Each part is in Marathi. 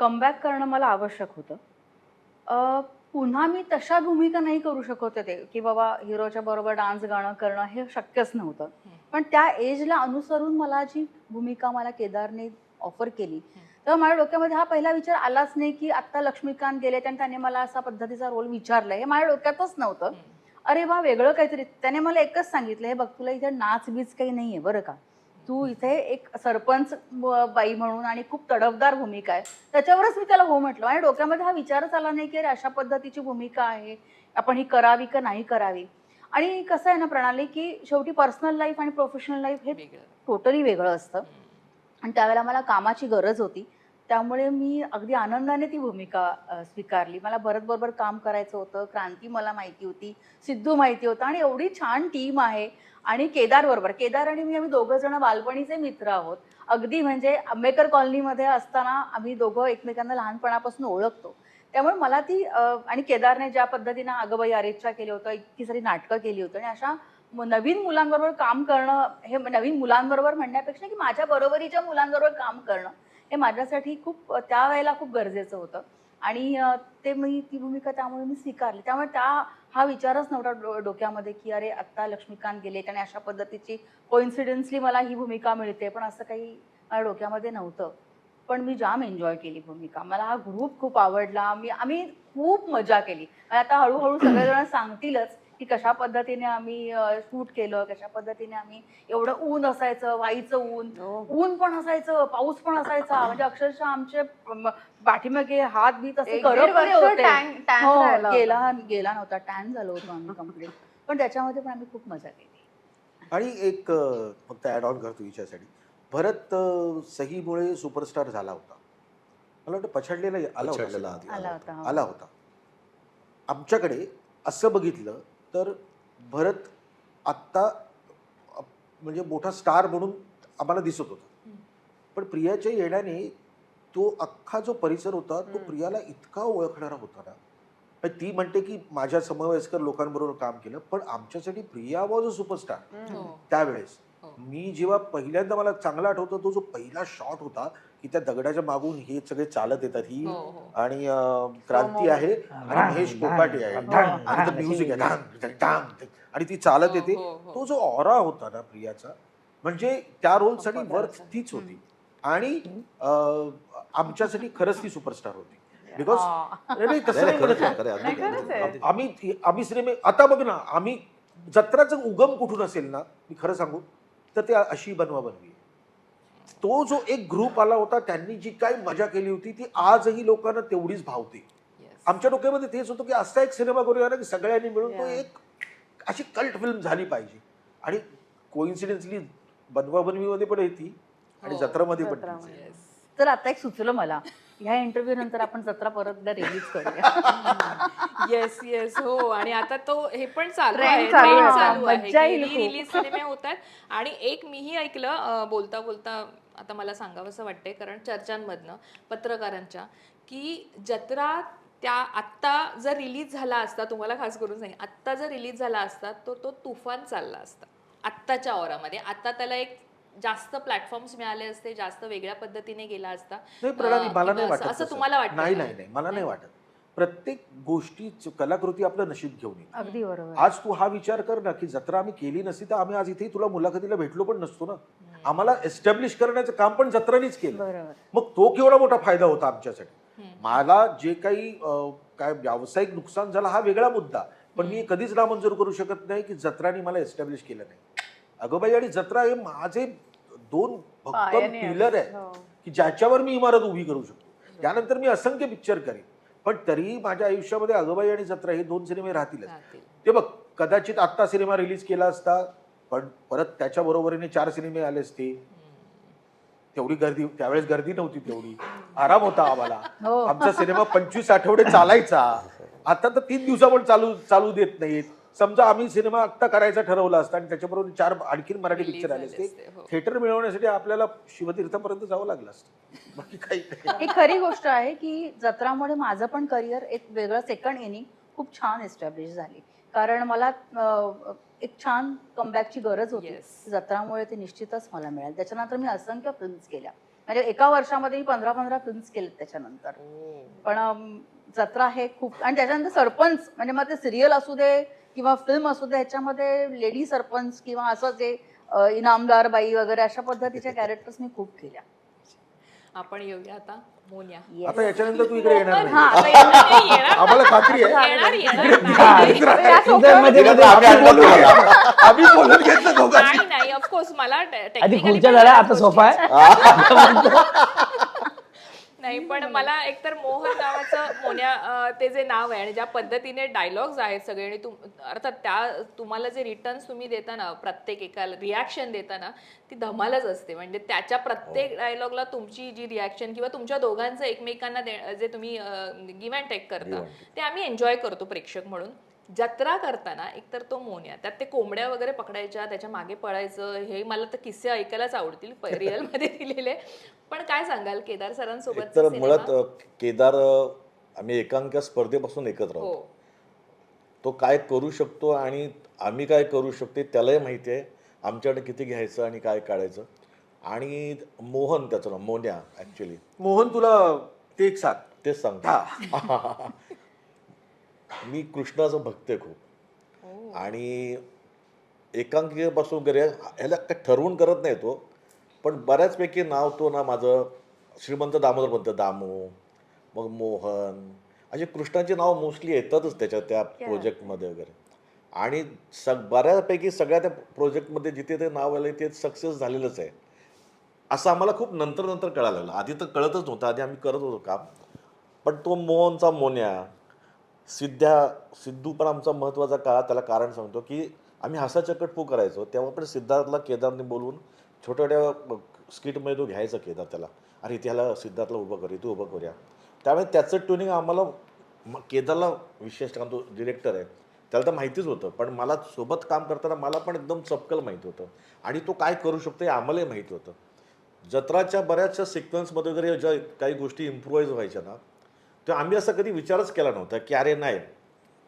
कमबॅक करणं मला आवश्यक होतं. पुन्हा मी तशा भूमिका नाही करू शकत होते की बाबा हिरोच्या बरोबर डान्स गाणं करणं हे शक्यच नव्हतं. पण त्या एजला अनुसरून मला जी भूमिका मला केदारने ऑफर केली. तेव्हा माझ्या डोक्यामध्ये हा पहिला विचार आलाच नाही की आत्ता लक्ष्मीकांत गेले आणि त्याने मला असा पद्धतीचा रोल विचारला. हे माझ्या डोक्यातच नव्हतं. अरे वा वेगळं काहीतरी. त्याने मला एकच सांगितलं हे बघ तुला इथे नाच बीच काही नाहीये बरं का? तू इथे एक सरपंच बाई म्हणून आणि खूप तडफदार भूमिका आहे. त्याच्यावरच मी त्याला हो म्हटलं. आणि डोक्यामध्ये हा विचारच आला नाही की अरे अशा पद्धतीची भूमिका आहे. आपण ही करावी का नाही करावी? आणि कसं आहे ना प्रणाली की शेवटी पर्सनल लाईफ आणि प्रोफेशनल लाईफ हे टोटली वेगळं असतं. आणि त्यावेळेला मला कामाची गरज होती. त्यामुळे मी अगदी आनंदाने ती भूमिका स्वीकारली. मला भरत बरोबर काम करायचं होतं क्रांती मला माहिती होती सिद्धू माहिती होता आणि एवढी छान टीम आहे. आणि केदार बरोबर केदार आणि मी आम्ही दोघं जण बालपणीचे मित्र आहोत. अगदी म्हणजे आंबेडकर कॉलनीमध्ये असताना आम्ही दोघं एकमेकांना लहानपणापासून ओळखतो. त्यामुळे मला ती आणि केदारने ज्या पद्धतीनं अगबाई अरेच्छा केली होतं इतकी सारी नाटकं केली होती आणि अशा नवीन मुलांबरोबर काम करणं हे नवीन मुलांबरोबर म्हणण्यापेक्षा की माझ्या बरोबरीच्या मुलांबरोबर काम करणं हे माझ्यासाठी खूप त्यावेळेला खूप गरजेचं होतं. आणि ते मी ती भूमिका त्यामुळे मी स्वीकारली. त्यामुळे त्या हा विचारच नव्हता डो- डोक्यामध्ये की अरे आत्ता लक्ष्मीकांत गेले आणि अशा पद्धतीची कोइन्सिडेन्सली मला ही भूमिका मिळते. पण असं काही माझ्या डोक्यामध्ये नव्हतं. पण मी जाम एन्जॉय केली भूमिका. मला हा ग्रुप खूप आवडला. मी आम्ही खूप मजा केली. आणि आता हळूहळू सगळेजण सांगतीलच की कशा पद्धतीने आम्ही शूट केलं कशा पद्धतीने आम्ही एवढं ऊन असायचं वाईचं ऊन. ऊन पण असायचं पाऊस पण असायचा. म्हणजे अक्षरशः आमचे पाठीमागे हात बीत असे हो. गेला गेला नव्हता. टॅन झालो होतो आम्ही कंप्लीट पण त्याच्यामध्ये पण आम्ही खूप मजा केली. आणि एक फक्त ॲड ऑन करतो हिच्यासाठी. भरत सहीमुळे सुपरस्टार झाला होता. मला वाटतं पछाडलेला होता. आला होता हो. आला होता. आमच्याकडे असं बघितलं तर भरत आत्ता म्हणजे मोठा स्टार म्हणून आम्हाला दिसत होता. पण प्रियाच्या येण्याने तो अख्खा जो परिसर होता तो. प्रियाला इतका ओळखणारा होता ना ती म्हणते की माझ्या समवयस्कर लोकांबरोबर काम केलं पण आमच्यासाठी प्रिया वॉज अ सुपरस्टार. त्यावेळेस हो. मी जेव्हा पहिल्यांदा मला चांगला आठवतो तो जो पहिला शॉट होता की त्या दगडाच्या मागून हे सगळे चालत येतात ही हो, हो. आणि अं, क्रांती आहे आणि महेश कोकाटे आहे आणि ते म्युझिक आहे आणि ती चालत येते हो, हो, हो. तो जो ऑरा होता ना प्रियाचा म्हणजे त्या रोलसाठी. वर्थ तीच होती आणि अं, आमच्यासाठी खरंच ती सुपरस्टार होती बिकॉज नाही तसं नाही म्हणत आहे. खरं आहे, नाही, अगदी खरंच. आहे. आम्ही आम्ही सिनेमे आता बघ ना आम्ही जत्राचं उगम कुठून असेल ना मी खरं सांगू तर ते अशी बनवा बनवी तो जो एक ग्रुप आला होता त्यांनी जी काही मजा केली होती ती आजही लोकांना तेवढीच भावते. आमच्या डोक्यामध्ये तेच होतं की असा एक सिनेमा करूया ना की सगळ्यांनी मिळून तो. एक अशी कल्ट फिल्म झाली पाहिजे आणि कोइन्सिडेन्सली बनवा बनवीमध्ये पण येते आणि हो. जत्रामध्ये पण. तर आता एक सुचलं मला ह्या इंटरव्ह्यू नंतर आपण जत्रा परत रिलीज करूया. येस येस हो. आणि आता तो हे पण चालू आहे. चालू. रिलीज सिनेमे होतात. आणि एक मीही ऐकलं बोलता बोलता आता मला सांगावंसं वाटतंय कारण चर्चांमधनं पत्रकारांच्या की जत्रा त्या आत्ता जर रिलीज झाला असता तुम्हाला खास करून सांग आत्ता जर रिलीज झाला असता तो तो तुफान चालला असता आत्ताच्या ओरामध्ये आता त्याला एक जास्त प्लॅटफॉर्म्स मिळाले असते जास्त वेगळ्या पद्धतीने गेला असता. नाही प्रणाली मला नाही असं- वाटत असं. तुम्हाला वाटतं नाही? नाही नाही मला नाही वाटत. प्रत्येक गोष्टी कलाकृती आपलं नशीब घेऊन येईल अगदी बरोबर. आज तू हा विचार कर ना की जत्रा आम्ही केली नसती तर आम्ही आज इथे तुला मुलाखतीला भेटलो पण नसतो ना. आम्हाला एस्टॅब्लिश करण्याचं काम पण जत्रानीच केलं. बरोबर. मग तो केवढा मोठा फायदा होता आमच्यासाठी. मला जे काही काय व्यावसायिक नुकसान झालं हा वेगळा मुद्दा. पण मी कधीच नामंजूर करू शकत नाही की जत्रानी मला एस्टॅब्लिश केलं नाही. अगोबाई आणि जत्रा हे माझे भक्कम Pioneers. पिलर आहे हो. की ज्याच्यावर मी इमारत उभी करू शकतो. त्यानंतर मी असंख्य पिक्चर करेन. पण तरीही माझ्या आयुष्यामध्ये अगोबाई आणि जत्रा हे दोन सिनेमे राहतीलच. राहतील. ते बघ कदाचित आत्ता सिनेमा रिलीज केला असता पण परत त्याच्या बरोबरीने चार सिनेमे आले असते तेवढी गर्दी त्यावेळेस गर्दी नव्हती तेवढी. आराम होता आम्हाला. हो. आमचा सिनेमा पंचवीस आठवडे चालायचा. आता तर तीन दिवसा पण चालू चालू देत नाहीत. समजा आम्ही सिनेमा आत्ता करायचा ठरवला असता आणि त्याच्याबरोबर चार आणखीन मराठी पिक्चर आले असते असते, हो. थिएटर मिळवण्यासाठी आपल्याला शिवतीर्थापर्यंत जावं लागलं असतं. बाकी काही नाही. ही खरी गोष्ट आहे की जत्रामुळे माझं पण करिअर एक वेगळं सेकंड इनिंग खूप छान एस्टॅब्लिश झाली. कारण मला एक छान कमबॅकची गरज होती. Yes. जत्रामुळे ते निश्चितच मला मिळालं. त्याच्यानंतर मी असंख्य फिल्म्स केल्या. म्हणजे एका वर्षामध्ये मी पंधरा पंधरा फिल्म्स केलेत त्याच्यानंतर. पण अम, जत्रा हे खूप आणि त्याच्यानंतर सरपंच म्हणजे मग ते सिरियल असू दे किंवा फिल्म असू दे ह्याच्यामध्ये लेडी सरपंच किंवा असं जे इनामदार बाई वगैरे अशा पद्धतीच्या कॅरेक्टर्स मी खूप केल्या आपण येऊया आता मोन्या. आता याच्यानंतर तू इकडे येणार हा, नाही आम्हाला खात्री आहे हा. आम्ही बोलून घेतलं. दोघांनी नाही नाही ऑफकोर्स मला आता सोफा आहे नाही पण मला एकतर मोहन नावाचं मोन्या ते जे नाव आहे आणि ज्या पद्धतीने डायलॉग्स आहेत सगळे आणि तुम अर्थात त्या तुम्हाला जे रिटर्न्स तुम्ही देताना प्रत्येक एका रिॲक्शन देताना ती धमालच असते. म्हणजे त्याच्या प्रत्येक डायलॉगला तुमची जी रिॲक्शन किंवा तुमच्या दोघांचं एकमेकांना जे तुम्ही गिव्ह अँड टेक करता ते आम्ही एन्जॉय करतो प्रेक्षक म्हणून. जत्रा करताना एकतर तो मोन्या त्यात ते कोंबड्या वगैरे पकडायच्या त्याच्यामागे पळायचं हे मला तर किस्से ऐकायलाच आवडतील रिअल मध्ये दिलेले. पण काय सांगाल केदार सरांसोबत तर मुळात केदार आम्ही एकांकिका स्पर्धेपासून एकत्र हो. आहोत तो काय करू शकतो आणि आम्ही काय करू शकतो त्यालाही माहिती आहे. आमच्याकडे किती घ्यायचं आणि काय काढायचं. आणि मोहन त्याचं नाव मोन्या ॲक्च्युली मोहन तुला ते एक सांग. तेच सांगतो. मी कृष्णाचं भक्त आहे खूप. आणि एकांकिकेपासून वगैरे ह्याला काय ठरवून करत नाही तो पण बऱ्याचपैकी नाव तो ना माझं श्रीमंत दामोदर पंत दामू मग मोहन असे कृष्णाचे नाव मोस्टली येतातच त्याच्या त्या प्रोजेक्टमध्ये वगैरे. आणि सग बऱ्यापैकी सगळ्या त्या प्रोजेक्टमध्ये जिथे ते नाव आलं ते सक्सेस झालेलंच आहे. असं आम्हाला खूप नंतर नंतर कळायला लागलं. आधी तर कळतच नव्हतं. आधी आम्ही करत होतो काम. पण तो मोहनचा मोन्या सिद्ध्या सिद्धू पण आमचा महत्त्वाचा काळ त्याला कारण सांगतो की आम्ही हसाचकट फू करायचो तेव्हा पण सिद्धार्थला केदारने बोलवून छोट्या छोट्या स्किटमध्ये तो घ्यायचा केदार त्याला. अरे त्याला सिद्धार्थला उभं करूया तू उभं करूया. त्यामुळे त्याचं ट्युनिंग आम्हाला मग केदारला विशेष कारण तो डिरेक्टर आहे. त्याला तर माहितीच होतं पण मला सोबत काम करताना मला पण एकदम चपकल माहिती होतं. आणि तो काय करू शकतो हे आम्हालाही माहिती होतं. जत्राच्या बऱ्याचशा सिक्वेन्समध्ये वगैरे ज्या काही गोष्टी इम्प्रुवाईज व्हायच्या ना तर आम्ही असा कधी विचारच केला नव्हता की अरे नाही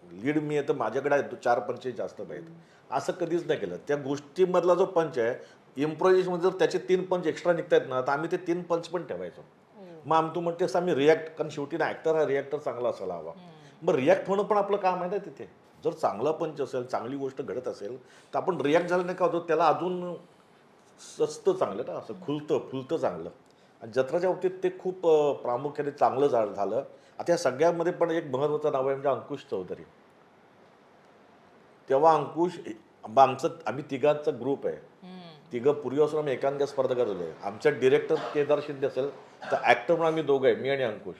लीड मी आहे तर माझ्याकडे आहे तो चार पंचे जास्त पाहिजे असं कधीच नाही केलं. त्या गोष्टीमधला जो पंच आहे इम्प्रोव्हायझेशनमध्ये जर त्याचे तीन पंच एक्स्ट्रा निघतायत ना तर आम्ही ते तीन पंच पण ठेवायचो. मग आम्ही तू म्हणतेस आम्ही रिॲक्ट कारण शेवटी ना ॲक्टर हा रिॲक्टर चांगला असायला हवा. मग रिॲक्ट होणं पण आपलं काम आहे ना तिथे. जर चांगला पंच असेल चांगली गोष्ट घडत असेल तर आपण रिॲक्ट झालं नाही का होतं त्याला अजून सस्त चांगलं ना असं खुलतं फुलतं चांगलं. जत्राच्या बाबतीत ते खूप प्रामुख्याने चांगलं झा झालं. आता या सगळ्यामध्ये पण एक महत्त्वाचं नाव आहे म्हणजे अंकुश चौधरी. तेव्हा अंकुश आम- आमचं आम्ही तिघांचा ग्रुप आहे. तिघं पूर्वीपासून आम्ही एकांकिका स्पर्धा करत होतो. आमच्या डिरेक्टर केदार शिंदे असेल तर ॲक्टर म्हणून आम्ही दोघं आहे मी आणि अंकुश.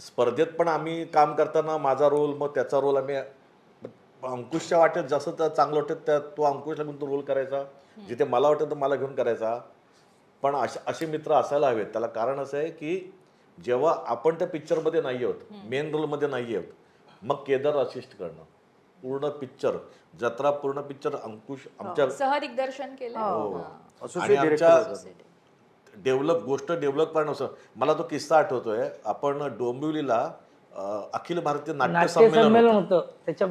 स्पर्धेत पण आम्ही काम करताना माझा रोल मग त्याचा रोल आम्ही अंकुशच्या वाटेत जसं चांगलं वाटत त्या तो अंकुशला घेऊन तो रोल करायचा. जिथे मला वाटतं तर मला घेऊन करायचा. पण असे असे मित्र असायला हवेत. त्याला कारण असं आहे की जेव्हा आपण त्या पिक्चरमध्ये नाही आहोत मेन रोलमध्ये नाही आहोत मग केदार असिस्ट करणं पूर्ण पिक्चर जत्रा पूर्ण पिक्चर अंकुश आमच्या सहदिग्दर्शन केलं हो. हा. आणि आमच्या डेव्हलप गोष्ट डेव्हलप करणं असं मला तो किस्सा आठवतोय. आपण डोंबिवलीला अखिल भारतीय नाट्य संमेलन होतं. त्याच्या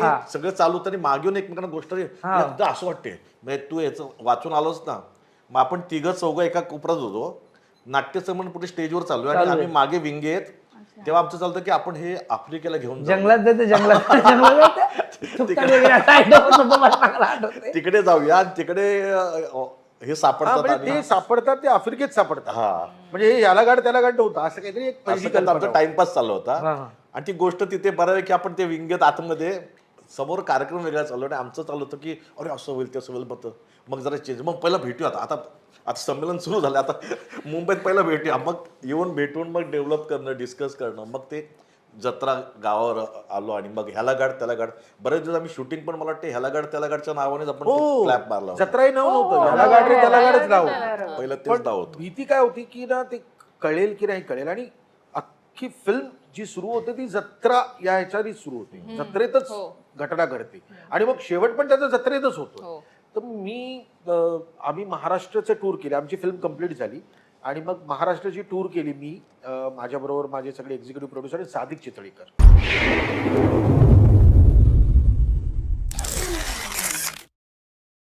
हा. सगळं चालू होतं आणि मागे येऊन एकमेकांना गोष्ट हा. असं वाटते म्हणजे तू याचं वाचून आलोच ना मग आपण तिघं चौघं एका कोपऱ्यात होतो नाट्य संमेलन पुढे स्टेजवर चालू आहे आणि. आम्ही मागे विंगेत तेव्हा आमचं चालतं की आपण हे आफ्रिकेला घेऊन जाऊ. जंगलात जाते जंगलात जंगलात जाते चुकता वगैरे असं item होतं, मला चांगलं आठवतंय. तिकडे जाऊया आणि तिकडे अं, हे हा सापडतात म्हणजे आणि ते सापडतात ते आफ्रिकेत सापडतात हा म्हणजे हे याला गाड त्याला गाड नव्हतं असं काहीतरी एक पहिली कल्पना आमचा होती. टाइमपास चालू होता हा. आणि ती गोष्ट तिथे बऱ्यापैकी आपण ते विंगेत आतमध्ये समोर कार्यक्रम वेगळा चालू आणि आमचं चालू होतं की अरे असं होईल तसं होईल मग मग जरा चेंज मग पहिला भेटूया आता. आता आता संमेलन सुरू झालं आता मुंबईत पहिला भेटूया. मग येऊन भेटून मग डेव्हलप करणं डिस्कस करणं. मग ते जत्रा गावावर आलो आणि मग ह्याला गाड त्याला गाड बरेच दिवस आम्ही शूटिंग पण मला वाटतं ह्याला गाड त्याला गाडच्या नावानेच आपण हो. फ्लॅप मारला होता. जत्राही नाव हो, नव्हतं गाड रे त्याला गाडच नाव. होतं. पहिलं तेच पण नाव होतं. भीती काय होती की ना ते कळेल की नाही कळेल. आणि अख्खी फिल्म जी सुरू होते ती जत्रा या ह्याच्याने सुरू होते. जत्रेतच हो. घटना घडते. आणि मग शेवट पण त्याचा जत्रेतच होतो. हो. तर मी आम्ही महाराष्ट्राचे टूर केले. आमची फिल्म कंप्लीट झाली. आणि मग महाराष्ट्राची टूर केली मी माझ्याबरोबर माझे सगळे एक्झिक्युटिव्ह प्रोड्युसर सादिक चितळीकर.